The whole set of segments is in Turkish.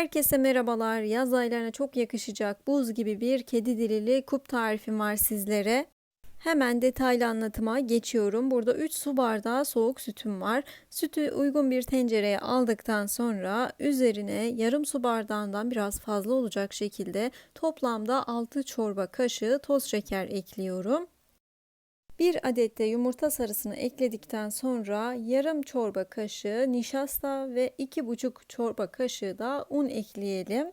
Herkese merhabalar. Yaz aylarına çok yakışacak buz gibi bir kedi dilili kup tarifim var sizlere. Hemen detaylı anlatıma geçiyorum. Burada 3 su bardağı soğuk sütüm var. Sütü uygun bir tencereye aldıktan sonra üzerine yarım su bardağından biraz fazla olacak şekilde toplamda 6 çorba kaşığı toz şeker ekliyorum. Bir adet de yumurta sarısını ekledikten sonra yarım çorba kaşığı nişasta ve iki buçuk çorba kaşığı da un ekleyelim.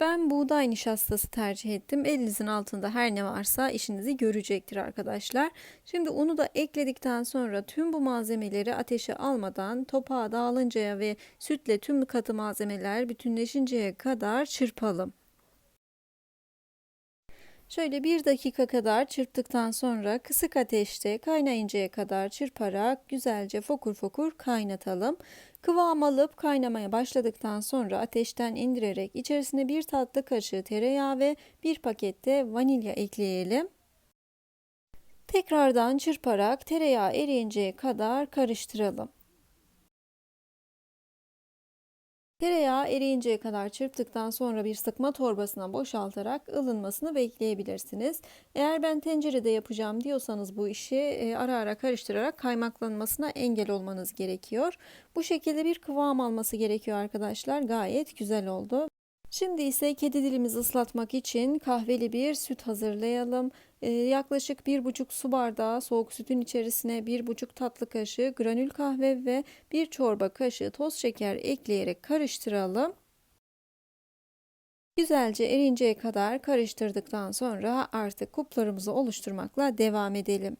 Ben buğday nişastası tercih ettim. Elinizin altında her ne varsa işinizi görecektir arkadaşlar. Şimdi unu da ekledikten sonra tüm bu malzemeleri ateşe almadan topağa dağılıncaya ve sütle tüm katı malzemeler bütünleşinceye kadar çırpalım. Şöyle bir dakika kadar çırptıktan sonra kısık ateşte kaynayıncaya kadar çırparak güzelce fokur fokur kaynatalım. Kıvam alıp kaynamaya başladıktan sonra ateşten indirerek içerisine bir tatlı kaşığı tereyağı ve bir pakette vanilya ekleyelim. Tekrardan çırparak tereyağı eriyinceye kadar karıştıralım. Tereyağı eriyinceye kadar çırptıktan sonra bir sıkma torbasına boşaltarak ılınmasını bekleyebilirsiniz. Eğer ben tencerede yapacağım diyorsanız bu işi e, ara ara karıştırarak kaymaklanmasına engel olmanız gerekiyor. Bu şekilde bir kıvam alması gerekiyor arkadaşlar. Gayet güzel oldu. Şimdi ise kedi dilimizi ıslatmak için kahveli bir süt hazırlayalım. Ee, yaklaşık bir buçuk su bardağı soğuk sütün içerisine bir buçuk tatlı kaşığı granül kahve ve bir çorba kaşığı toz şeker ekleyerek karıştıralım. Güzelce erinceye kadar karıştırdıktan sonra artık kuplarımızı oluşturmakla devam edelim.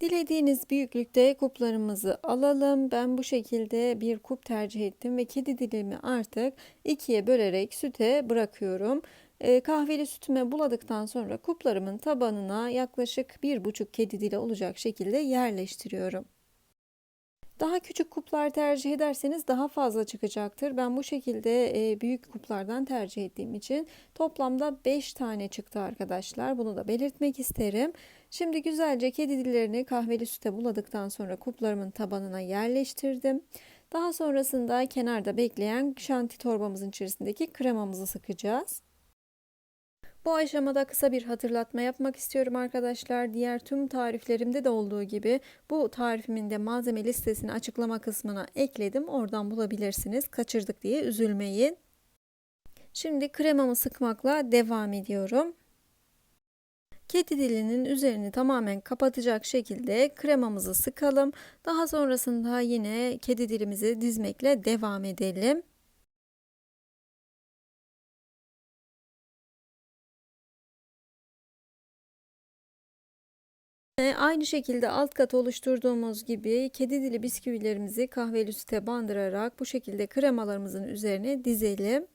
Dilediğiniz büyüklükte kuplarımızı alalım. Ben bu şekilde bir kup tercih ettim ve kedi dilimi artık ikiye bölerek süte bırakıyorum. E, kahveli sütüme buladıktan sonra kuplarımın tabanına yaklaşık bir buçuk kedi dili olacak şekilde yerleştiriyorum. Daha küçük kuplar tercih ederseniz daha fazla çıkacaktır. Ben bu şekilde e, büyük kuplardan tercih ettiğim için toplamda 5 tane çıktı arkadaşlar. Bunu da belirtmek isterim. Şimdi güzelce kedi dillerini kahveli süte buladıktan sonra kuplarımın tabanına yerleştirdim. Daha sonrasında kenarda bekleyen şanti torbamızın içerisindeki kremamızı sıkacağız. Bu aşamada kısa bir hatırlatma yapmak istiyorum arkadaşlar. Diğer tüm tariflerimde de olduğu gibi bu tarifimin de malzeme listesini açıklama kısmına ekledim. Oradan bulabilirsiniz. Kaçırdık diye üzülmeyin. Şimdi kremamı sıkmakla devam ediyorum. Kedi dilinin üzerini tamamen kapatacak şekilde kremamızı sıkalım. Daha sonrasında yine kedi dilimizi dizmekle devam edelim. Aynı şekilde alt kat oluşturduğumuz gibi kedi dili bisküvilerimizi kahveli süte bandırarak bu şekilde kremalarımızın üzerine dizelim.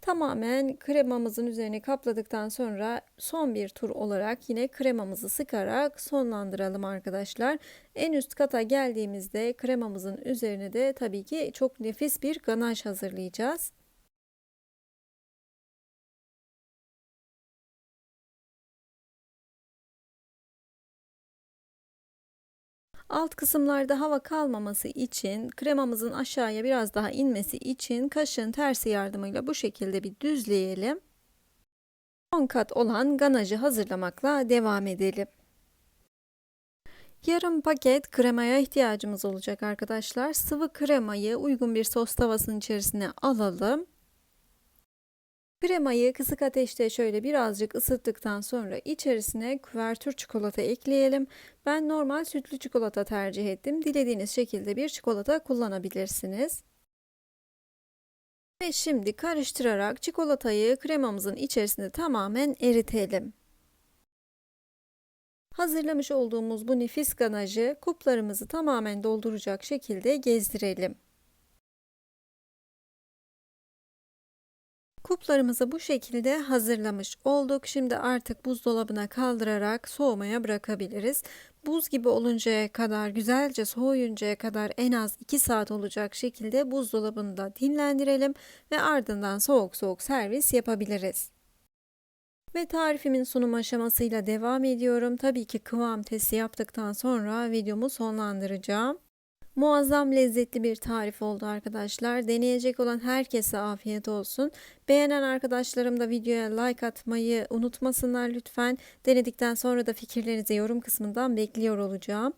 Tamamen kremamızın üzerine kapladıktan sonra son bir tur olarak yine kremamızı sıkarak sonlandıralım arkadaşlar. En üst kata geldiğimizde kremamızın üzerine de tabii ki çok nefis bir ganaj hazırlayacağız. Alt kısımlarda hava kalmaması için kremamızın aşağıya biraz daha inmesi için kaşın tersi yardımıyla bu şekilde bir düzleyelim. 10 kat olan ganajı hazırlamakla devam edelim. Yarım paket kremaya ihtiyacımız olacak arkadaşlar. Sıvı kremayı uygun bir sos tavasının içerisine alalım. Kremayı kısık ateşte şöyle birazcık ısıttıktan sonra içerisine küvertür çikolata ekleyelim. Ben normal sütlü çikolata tercih ettim. Dilediğiniz şekilde bir çikolata kullanabilirsiniz. Ve şimdi karıştırarak çikolatayı kremamızın içerisinde tamamen eritelim. Hazırlamış olduğumuz bu nefis ganajı kuplarımızı tamamen dolduracak şekilde gezdirelim. Kuplarımızı bu şekilde hazırlamış olduk. Şimdi artık buzdolabına kaldırarak soğumaya bırakabiliriz. Buz gibi oluncaya kadar, güzelce soğuyuncaya kadar en az 2 saat olacak şekilde buzdolabında dinlendirelim ve ardından soğuk soğuk servis yapabiliriz. Ve tarifimin sunum aşamasıyla devam ediyorum. Tabii ki kıvam testi yaptıktan sonra videomu sonlandıracağım. Muazzam lezzetli bir tarif oldu arkadaşlar. Deneyecek olan herkese afiyet olsun. Beğenen arkadaşlarım da videoya like atmayı unutmasınlar lütfen. Denedikten sonra da fikirlerinizi yorum kısmından bekliyor olacağım.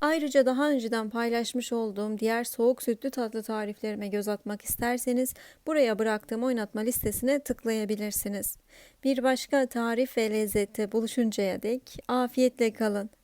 Ayrıca daha önceden paylaşmış olduğum diğer soğuk sütlü tatlı tariflerime göz atmak isterseniz buraya bıraktığım oynatma listesine tıklayabilirsiniz. Bir başka tarif ve lezzette buluşuncaya dek afiyetle kalın.